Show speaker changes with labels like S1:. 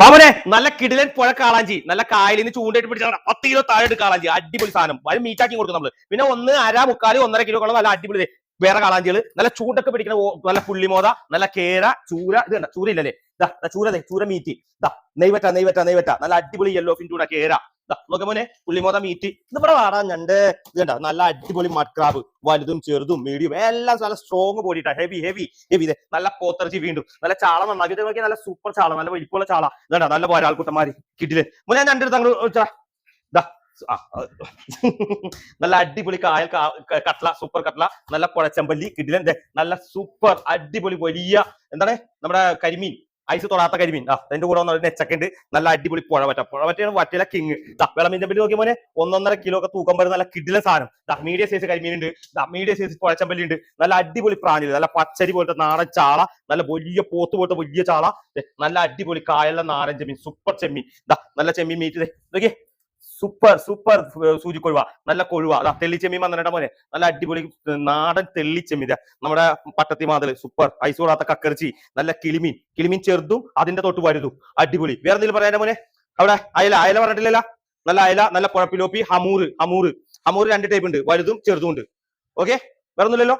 S1: മാമനെ നല്ല കിടിലൻ പുഴ കാളാഞ്ചി. നല്ല കായലിൽ നിന്ന് ചൂണ്ടിട്ട് പിടിച്ച പത്ത് കിലോ താഴെ കാളാഞ്ചി. അടിപൊളി സാധനം. വരും മീറ്റാക്കി കൊടുക്കും നമ്മൾ. പിന്നെ ഒന്ന് അര മുക്കാൽ ഒന്നര കിലോ നല്ല അടിപൊളി വേറെ കാളാഞ്ചികൾ നല്ല ചൂണ്ടൊക്കെ പിടിക്കുന്ന നല്ല പുള്ളിമോത നല്ല കേര ചൂര ഇത് കണ്ട? ചൂര ഇല്ലല്ലേ? ചൂര ചൂര മീറ്റ് ദാ നെയ്വറ്റ നെയ്വറ്റ നെയ്വറ്റ. നല്ല അടിപൊളി യെല്ലോ ഫിൻ ചൂട കേര. നോക്കാം മോനെ പുള്ളിമോത മീറ്റ് ഇത് ഇവിടെ വാടാൻ ഞണ്ട്. ഇത് നല്ല അടിപൊളി മഡ്ക്രാബ് വലുതും ചെറുതും മീഡിയം എല്ലാം നല്ല സ്ട്രോങ് ബോഡിട്ടാ ഹെവി ഹെവി ഹെവി ഇത് നല്ല പോത്തിറച്ചി വീണ്ടും. നല്ല ചാള നന്നാക്കിയിട്ട് നോക്കിയാൽ നല്ല സൂപ്പർ ചാള. നല്ല വലിപ്പമുള്ള ചാള. ഇതാ നല്ല പോരാൾ ആൾക്കൂട്ടന്മാര് കിട്ടില്ലേ? മോനെ ഞാൻ രണ്ടെടുത്ത് അങ്ങോട്ട് ദാ. നല്ല അടിപൊളി കായൽ കട്ട്ല സൂപ്പർ കട്ട്ല നല്ല കുഴച്ചമ്പല്ലി. എന്തേ നല്ല സൂപ്പർ അടിപൊളി വലിയ എന്താണ്? നമ്മുടെ കരിമീൻ. ഐസ് തൊടാത്ത കരിമീൻ. ആ അതിന്റെ കൂടെ വന്ന നെച്ചൊക്കെ ഉണ്ട് നല്ല അടിപൊളി പുഴവറ്റ പുഴവറ്റയാണ് വറ്റില കിങ്. വെള്ളമീന്റെ പറ്റി നോക്കിയ മോനെ. ഒന്നൊന്നര കിലോ ഒക്കെ തൂക്കം വരുന്ന നല്ല കിടില സാധനം. മീഡിയം സൈസ് കരിമീൻ ഉണ്ട് മീഡിയം സൈസ് കുഴച്ചമ്പല്ലി ഉണ്ട് നല്ല അടിപൊളി പ്രാണി. നല്ല പച്ചരി പോലത്തെ നാടൻ ചാള. നല്ല വലിയ പോത്ത് പോലത്തെ വലിയ ചാള. നല്ല അടിപൊളി കായലിലെ നാടൻ ചെമ്മീൻ. സൂപ്പർ ചെമ്മീൻ. നല്ല ചെമ്മീൻ മീറ്റ് നോക്കിയേ. സൂപ്പർ സൂപ്പർ സൂചി കൊഴുവ നല്ല കൊഴുവ. അതാ തെള്ളിച്ചെമ്മീൻ വന്നിട്ട് മോനെ. നല്ല അടിപൊളി നാടൻ തെള്ളിച്ചെമ്മീൻ. ദേ, നമ്മുടെ പട്ടത്തി മാതൽ സൂപ്പർ. ഐസ് കൂടാത്ത കക്കറിച്ചി. നല്ല കിളിമീൻ. കിളിമീൻ ചെറുതും അതിന്റെ തൊട്ട് വലുതും. അടിപൊളി. വേറെ എന്തെങ്കിലും പറയാൻ മോനെ? അവിടെ അയല അയല പറഞ്ഞിട്ടില്ലല്ല? നല്ല അയല നല്ല കുഴപ്പിലോപ്പി ഹമൂറ്. ഹമൂറ്. ഹമൂറ് രണ്ട് ടൈപ്പ് ഉണ്ട്. വലുതും ചെറുതും ഉണ്ട്. ഓക്കെ വേറെ ഒന്നുമില്ലല്ലോ